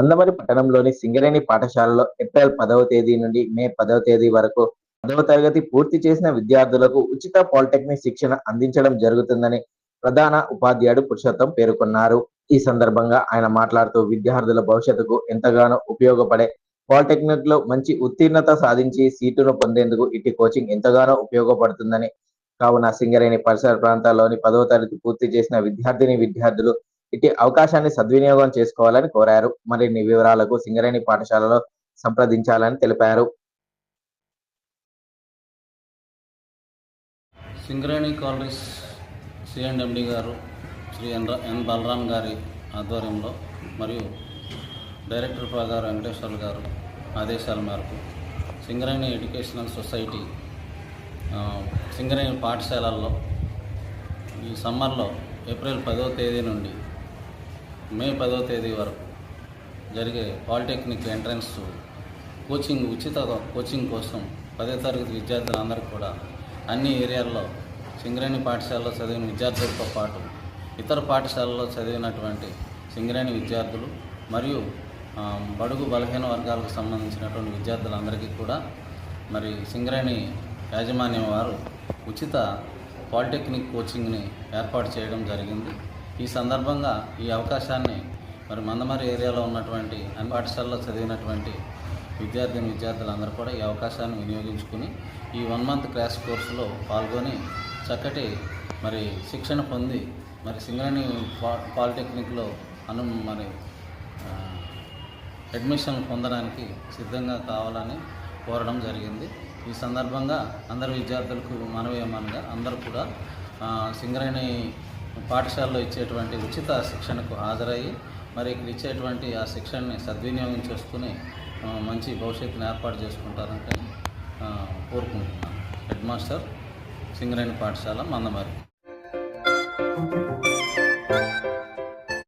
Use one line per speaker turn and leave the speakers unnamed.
మందమరి పట్టణంలోని సింగరేణి పాఠశాలలో ఏప్రిల్ పదవ తేదీ నుండి మే పదవ తేదీ వరకు పదవ తరగతి పూర్తి చేసిన విద్యార్థులకు ఉచిత పాలిటెక్నిక్ శిక్షణ అందించడం జరుగుతుందని ప్రధాన ఉపాధ్యాయుడు పురుషోత్తం పేర్కొన్నారు. ఈ సందర్భంగా ఆయన మాట్లాడుతూ విద్యార్థుల భవిష్యత్తుకు ఎంతగానో ఉపయోగపడే పాలిటెక్నిక్లో మంచి ఉత్తీర్ణత సాధించి సీటును పొందేందుకు ఇటు కోచింగ్ ఎంతగానో ఉపయోగపడుతుందని కావున సింగరేణి పరిసర ప్రాంతాల్లోని పదవ తరగతి పూర్తి చేసిన విద్యార్థిని విద్యార్థులు ఇటు అవకాశాన్ని సద్వినియోగం చేసుకోవాలని కోరారు. మరిన్ని వివరాలకు సింగరేణి పాఠశాలలో సంప్రదించాలని తెలిపారు.
సింగరేణి కాలనీస్ సిఎండ్ఎండి గారు శ్రీ ఎన్ ఎన్ బలరాం గారి ఆధ్వర్యంలో మరియు డైరెక్టర్ ప్రగారు వెంకటేశ్వర్లు గారు ఆదేశాల మేరకు సింగరేణి ఎడ్యుకేషనల్ సొసైటీ సింగరేణి పాఠశాలల్లో ఈ సమ్మర్లో ఏప్రిల్ పదవ తేదీ నుండి మే పదో తేదీ వరకు జరిగే పాలిటెక్నిక్ ఎంట్రన్స్ కోచింగ్ ఉచిత కోచింగ్ కోసం పదో తరగతి విద్యార్థులందరికీ కూడా అన్ని ఏరియాల్లో సింగరేణి పాఠశాలలో చదివిన విద్యార్థులతో పాటు ఇతర పాఠశాలలో చదివినటువంటి సింగరేణి విద్యార్థులు మరియు బడుగు బలహీన వర్గాలకు సంబంధించినటువంటి విద్యార్థులందరికీ కూడా మరి సింగరేణి యాజమాన్యం వారు ఉచిత పాలిటెక్నిక్ కోచింగ్ని ఏర్పాటు చేయడం జరిగింది. ఈ సందర్భంగా ఈ అవకాశాన్ని మరి మందమరి ఏరియాలో ఉన్నటువంటి అన్ని పాఠశాలలో చదివినటువంటి విద్యార్థిని విద్యార్థులందరూ కూడా ఈ అవకాశాన్ని వినియోగించుకుని ఈ వన్ మంత్ క్రాష్ కోర్సులో పాల్గొని చక్కటి మరి శిక్షణ పొంది మరి సింగరేణి పాలిటెక్నిక్లో అను మరి అడ్మిషన్ పొందడానికి సిద్ధంగా కావాలని కోరడం జరిగింది. ఈ సందర్భంగా అందరు విద్యార్థులకు మనవి ఏమనగా అందరూ కూడా సింగరేణి పాఠశాలలో ఇచ్చేటువంటి ఉచిత శిక్షణకు హాజరయ్యి మరి ఇక్కడ ఇచ్చేటువంటి ఆ శిక్షణని సద్వినియోగం చేసుకుని మంచి భవిష్యత్తుని ఏర్పాటు చేసుకుంటారంటే కోరుకుంటున్నాను. హెడ్ మాస్టర్ సింగరేణి పాఠశాల మందమరి